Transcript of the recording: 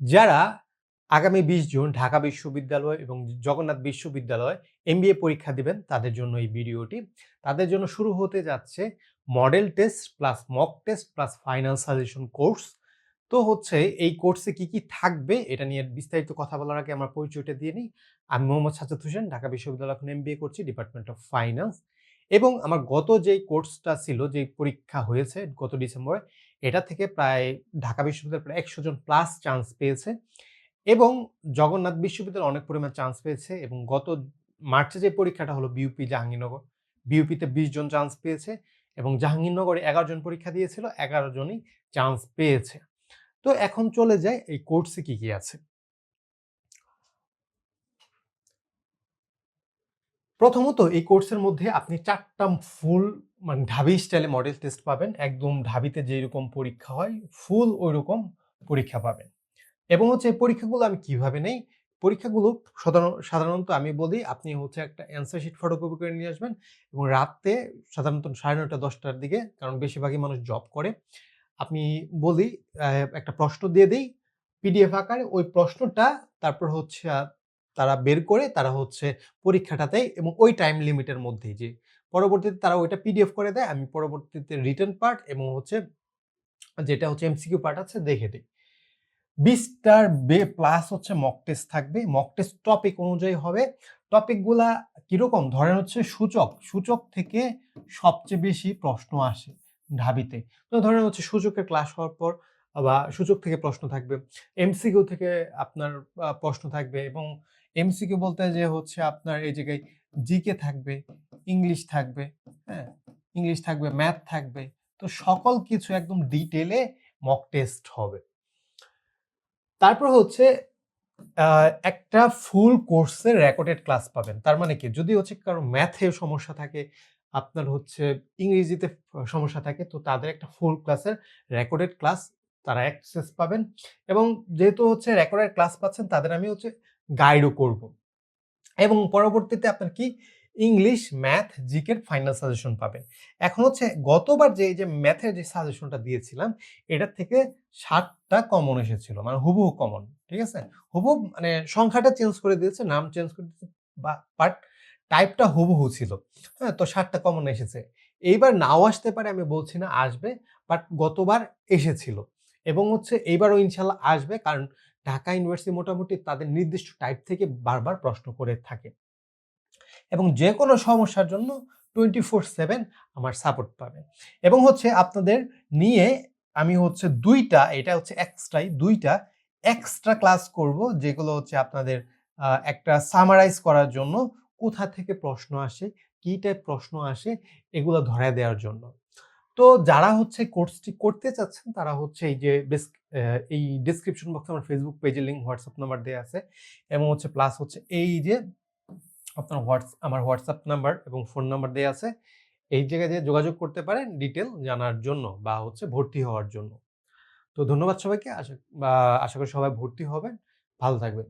যারা আগামী বিশ জুন ঢাকা বিশ্ববিদ্যালয় এবং জগন্নাথ বিশ্ববিদ্যালয় এমবিএ পরীক্ষা দিবেন, তাদের জন্য এই ভিডিওটি। তাদের জন্য শুরু হতে যাচ্ছে model test plus mock test plus final suggestion course তো হচ্ছে এই কোর্সে কি কি থাকবে এটা নিয়ে বিস্তারিত কথা বলার আগে আমার পরিচয়টা দিয়ে নিই। আমি মোহাম্মদ সাজাদ হোসেন, ঢাকা বিশ্ববিদ্যালয় এখন এমবিএ করছি ডিপার্টমেন্ট অফ ফাইন্যান্স এবং আমার গত যেই কোর্সটা ছিল যে পরীক্ষা হয়েছে গত ডিসেম্বরে, এটা থেকে প্রায় ঢাকা বিশ্ববিদ্যালয় প্রায় একশো জন প্লাস চান্স পেয়েছে এবং জগন্নাথ বিশ্ববিদ্যালয় অনেক পরিমাণ চান্স পেয়েছে এবং গত মার্চে যে পরীক্ষাটা হলো বিউপি জাহাঙ্গীরনগর বিউপিতে বিশ জন চান্স পেয়েছে এবং জাহাঙ্গীরনগরে এগারো জন পরীক্ষা দিয়েছিল, এগারো জনই চান্স পেয়েছে। তো এখন চলে যায় এই কোর্সে কি কি আছে। প্রথমত এই কোর্সের মধ্যে আপনি চারটা ফুল মানে ঢাবি স্টাইলে মডেল টেস্ট পাবেন। একদম ঢাবিতে যেরকম পরীক্ষা হয়, ফুল ওই রকম পরীক্ষা পাবেন। এবং হচ্ছে পরীক্ষাগুলো আমি কীভাবে নেই? পরীক্ষাগুলো সাধারণত আমি বলি, আপনি হচ্ছে একটা অ্যান্সার শিট ফটোকপি করে নিয়ে আসবেন এবং রাতে সাধারণত সাড়ে নটা দশটার দিকে, কারণ বেশিরভাগই মানুষ জব করে, আপনি বলি একটা প্রশ্ন দিয়ে দিই পিডিএফ আকারে ওই প্রশ্নটা, তারপর হচ্ছে তারা বের করে তারা হচ্ছে পরীক্ষাটাতে এবং ওই টাইম লিমিটের মধ্যেই যে পরবর্তীতে তারা ওইটা পিডিএফ করে দেয়, আমি পরবর্তীতে রিটার্ন পার্ট এবং হচ্ছে যেটা হচ্ছে এমসিকিউ পার্ট আছে দেখে দিই। বিশটার বে প্লাস হচ্ছে মক টেস্ট থাকবে। মক টেস্ট টপিক অনুযায়ী হবে। টপিকগুলা কীরকম? ধরেন হচ্ছে সূচক। সূচক থেকে সবচেয়ে বেশি প্রশ্ন আসে ঢাবিতে। তো ধরেন হচ্ছে সূচকের ক্লাস হওয়ার পর বা সূচক থেকে প্রশ্ন থাকবে। এমসিকিউ থেকে আপনার প্রশ্ন থাকবে এবং এমসিকিউ বলতে যে হচ্ছে আপনার এই জায়গায় জিকে থাকবে ইংলিশ থাকবে হ্যাঁ? ইংলিশ থাকবে ম্যাথ থাকবে। তো সকল কিছু একদম ডিটেলে মক টেস্ট হবে। তারপর হচ্ছে একটা ফুল কোর্সের রেকর্ডেড ক্লাস পাবেন। তার মানে কি? যদি হচ্ছে কারও ম্যাথে সমস্যা থাকে, আপনার হচ্ছে ইংরেজিতে সমস্যা থাকে, তো তাদের একটা ফুল ক্লাসের রেকর্ডেড ক্লাস তারা অ্যাক্সেস পাবেন। এবং যেহেতু হচ্ছে রেকর্ডেড ক্লাস পাচ্ছেন, তাদের আমি হচ্ছে গাইডও করব। এবং পরবর্তীতে আপনার কি? ইংলিশ ম্যাথ জিকের ফাইনাল সাজেশন পাবেন। এখন হচ্ছে গতবার যে যে ম্যাথের যে সাজেশনটা দিয়েছিলাম এটার থেকে ষাটটা কমন এসেছিল। মানে হুবহু কমন ঠিক আছে? হুবহু মানে সংখ্যাটা চেঞ্জ করে দিয়েছে, নাম চেঞ্জ করে দিয়েছে বাট টাইপটা হুবহু ছিল। হ্যাঁ তো ষাটটা কমন এসেছে। এইবার নাও আসতে পারে, আমি বলছি না, আসবে বাট গতবার এসেছিল। এবং হচ্ছে এইবারও ইনশাল্লাহ আসবে, কারণ ঢাকা ইউনিভার্সিটি মোটামুটি তাদের নির্দিষ্ট টাইপ থেকে বারবার প্রশ্ন করে থাকে। এবং যে কোনো সমস্যার জন্য টোয়েন্টি ফোর সেভেন আমার সাপোর্ট পাবে। এবং হচ্ছে আপনাদের নিয়ে আমি হচ্ছে দুইটা, এটা হচ্ছে এক্সট্রাই দুইটা এক্সট্রা ক্লাস করব, যেগুলো হচ্ছে আপনাদের একটা সামারাইজ করার জন্য কোথা থেকে প্রশ্ন আসে, কী টাইপ প্রশ্ন আসে, এগুলো ধরে দেওয়ার জন্য। তো যারা হচ্ছে কোর্সটি করতে চাচ্ছেন, তারা হচ্ছে এই যে এই ডিসক্রিপশন বক্সে আমার ফেসবুক পেজের লিঙ্ক হোয়াটসঅ্যাপ নাম্বার দেওয়া আছে এবং হচ্ছে প্লাস হচ্ছে এই যে আপনার হোয়াটস আমার হোয়াটসঅ্যাপ নাম্বার এবং ফোন নাম্বার দেওয়া আছে। এই জায়গায় যে যোগাযোগ করতে পারেন ডিটেল জানার জন্য বা হচ্ছে ভর্তি হওয়ার জন্য। তো ধন্যবাদ সবাইকে, আশা, বা আশা করি সবাই ভর্তি হবেন। ভালো থাকবেন।